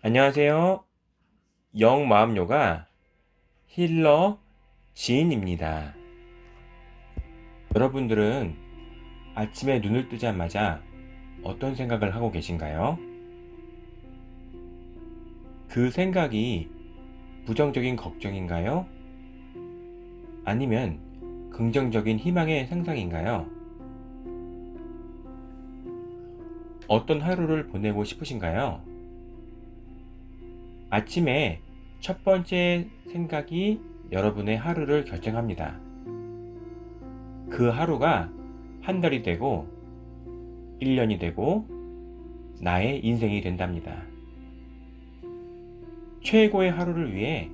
안녕하세요. 영마음요가 힐러 지인입니다. 여러분들은 아침에 눈을 뜨자마자 어떤 생각을 하고 계신가요? 그 생각이 부정적인 걱정인가요? 아니면 긍정적인 희망의 상상인가요? 어떤 하루를 보내고 싶으신가요? 아침에 첫 번째 생각이 여러분의 하루를 결정합니다. 그 하루가 한 달이 되고 1년이 되고 나의 인생이 된답니다. 최고의 하루를 위해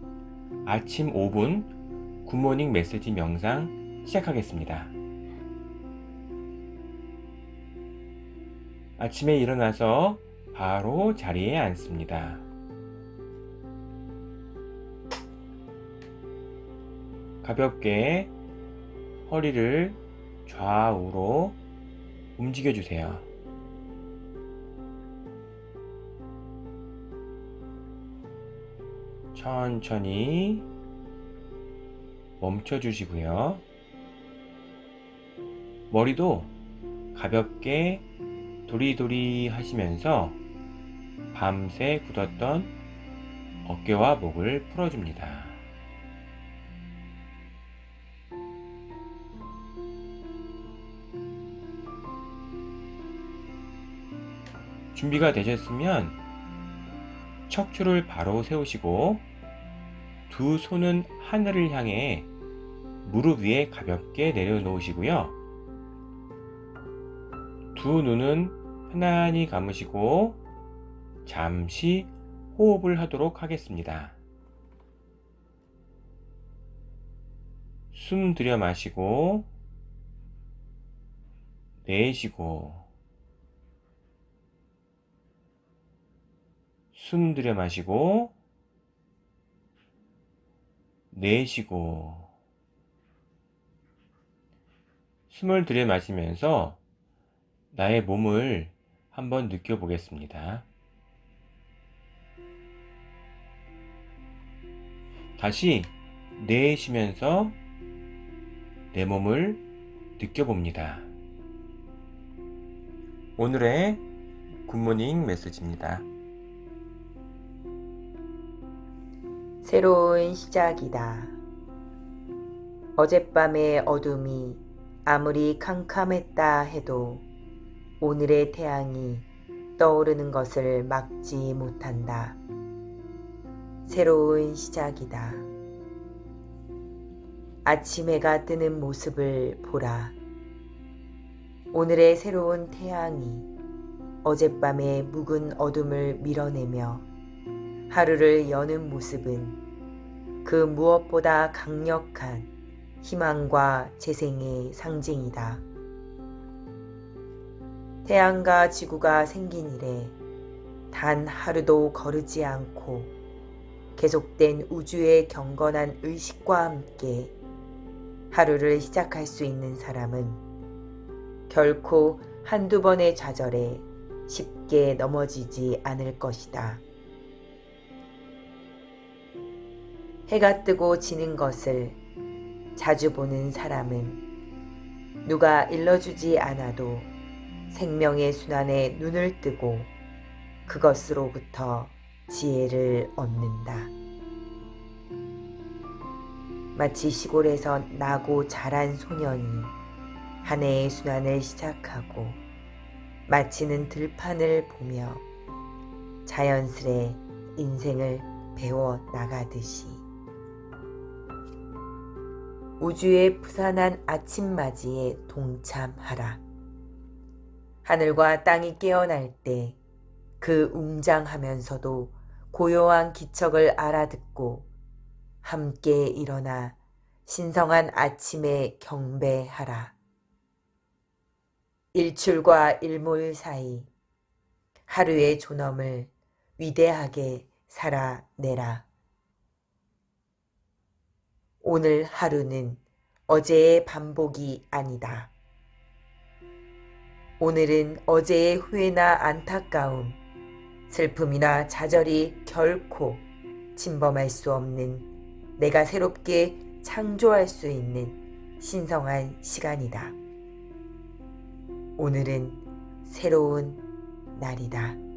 아침 5분 굿모닝 메시지 명상 시작하겠습니다. 아침에 일어나서 바로 자리에 앉습니다. 가볍게 허리를 좌우로 움직여 주세요. 천천히 멈춰 주시고요. 머리도 가볍게 도리도리 하시면서 밤새 굳었던 어깨와 목을 풀어줍니다. 준비가 되셨으면 척추를 바로 세우시고 두 손은 하늘을 향해 무릎 위에 가볍게 내려놓으시고요. 두 눈은 편안히 감으시고 잠시 호흡을 하도록 하겠습니다. 숨 들여 마시고 내쉬고 숨 들여 마시고 내쉬고 숨을 들여 마시면서 나의 몸을 한번 느껴보겠습니다. 다시 내쉬면서 내 몸을 느껴봅니다. 오늘의 굿모닝 메시지입니다. 새로운 시작이다. 어젯밤의 어둠이 아무리 캄캄했다 해도 오늘의 태양이 떠오르는 것을 막지 못한다. 새로운 시작이다. 아침 해가 뜨는 모습을 보라. 오늘의 새로운 태양이 어젯밤의 묵은 어둠을 밀어내며 하루를 여는 모습은 그 무엇보다 강력한 희망과 재생의 상징이다. 태양과 지구가 생긴 이래 단 하루도 거르지 않고 계속된 우주의 경건한 의식과 함께 하루를 시작할 수 있는 사람은 결코 한두 번의 좌절에 쉽게 넘어지지 않을 것이다. 해가 뜨고 지는 것을 자주 보는 사람은 누가 일러주지 않아도 생명의 순환에 눈을 뜨고 그것으로부터 지혜를 얻는다. 마치 시골에서 나고 자란 소년이 한 해의 순환을 시작하고 마치는 들판을 보며 자연스레 인생을 배워 나가듯이 우주의 부산한 아침맞이에 동참하라. 하늘과 땅이 깨어날 때 그 웅장하면서도 고요한 기척을 알아듣고 함께 일어나 신성한 아침에 경배하라. 일출과 일몰 사이 하루의 존엄을 위대하게 살아내라. 오늘 하루는 어제의 반복이 아니다. 오늘은 어제의 후회나 안타까움, 슬픔이나 좌절이 결코 침범할 수 없는 내가 새롭게 창조할 수 있는 신성한 시간이다. 오늘은 새로운 날이다.